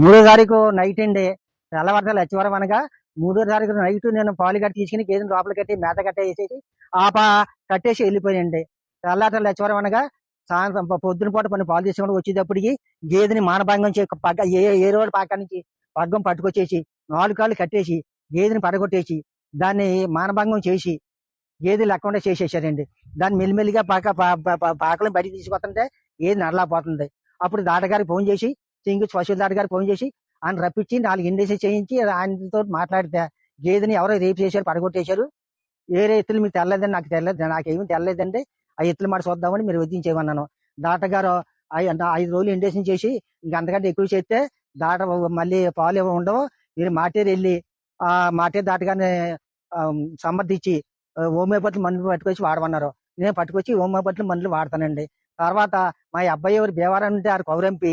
మూడో తారీఖు నైట్ అండి. తెల్లవారుజాము లచ్చివరం అనగా మూడో తారీఖు నైట్ నేను పాలు కట్టి తీసుకుని గేదెని లోపల కట్టి మేత కట్టేసేసి ఆ పా కట్టేసి వెళ్ళిపోయాయండి తెల్లారి లచ్చివరం అనగా సాయంత్రం పొద్దున పూట కొన్ని పాలు తీసుకుని వచ్చేటప్పటికి గేదెని మానభంగం చే పగ్గ ఏ ఏ రోడ్డు పాక నుంచి పగ్గం పట్టుకొచ్చేసి నాలుగు కాళ్ళు కట్టేసి గేదెని పడగొట్టేసి దాన్ని మానభంగం చేసి గేదె లేకుండా చేసేసారండి. దాన్ని మెల్లిమెల్లిగా పాక పా- పాకలను బయటికి తీసుకొస్తుంటే ఏది నడలేకపోతుంది. అప్పుడు దాటగారికి ఫోన్ చేసి సింగు పశువుల గారు ఫోన్ చేసి ఆయన రప్పించి నాలుగు ఇండేసి చేయించి ఆయనతో మాట్లాడితే గేదెని ఎవరో రేపు చేశారు పడగొట్టేశారు. వేరే ఎత్తులు మీరు తెల్లదండి నాకు తెల్లదు నాకేమీ తెల్లలేదండి ఆ ఎత్తులు మాట చూద్దామని మీరు వదిలించేయమన్నాను. దాటగారు ఐదు రోజులు ఇండేషన్ చేసి ఇంక అంతకంటే ఎక్కువ చేస్తే దాట మళ్ళీ పాలు ఏమీ ఉండవు. మీరు మాటేరు వెళ్ళి ఆ మాటేరు దాటగానే సమర్థించి హోమియోపతి మందులు పట్టుకొచ్చి వాడమన్నారు. నేను పట్టుకొచ్చి హోమియోపతి మందులు వాడతానండి. తర్వాత మా అబ్బాయి ఎవరు భీమవరం ఉంటే ఆరు కౌరంపి.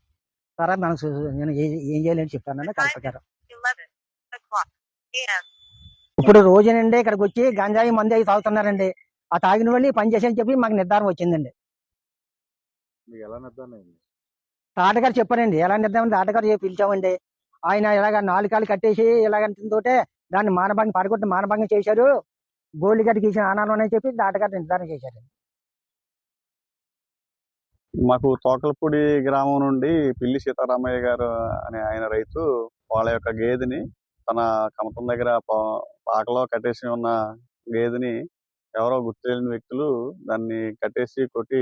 తర్వాత మనం నేను ఏ- చేయాలని చెప్తానండి కలెక్టర్ గారు 11 o'clock a.m. ఇప్పుడు రోజునండి ఇక్కడికి వచ్చి గంజాయి మంది అవి తాగుతున్నారండి. ఆ తాగిన వాళ్ళు పని చేసేని చెప్పి మాకు నిర్ధారణ వచ్చిందండి. తాటగారు చెప్పారండి ఎలా నిర్ధారణ తాటగారు పిలిచామండి? ఆయన ఇలాగ నాలుగు కాళ్ళు కట్టేసి ఇలాగంటుంటే దాన్ని మానభంగం పడగొట్టి మానభంగం చేశారు. గోల్డ్ గడ్డికి ఇచ్చిన ఆనాలు అని చెప్పి తాటగారు నిర్ధారణ చేశారు మాకు తోకలపూడి గ్రామం నుండి పిల్లి సీతారామయ్య గారు అనే ఆయన రైతు వాళ్ళ యొక్క గేదెని తన కమతం దగ్గర పా- పాకలో కట్టేసి ఉన్న గేదెని ఎవరో గుర్తు తెలియని వ్యక్తులు దాన్ని కట్టేసి కొట్టి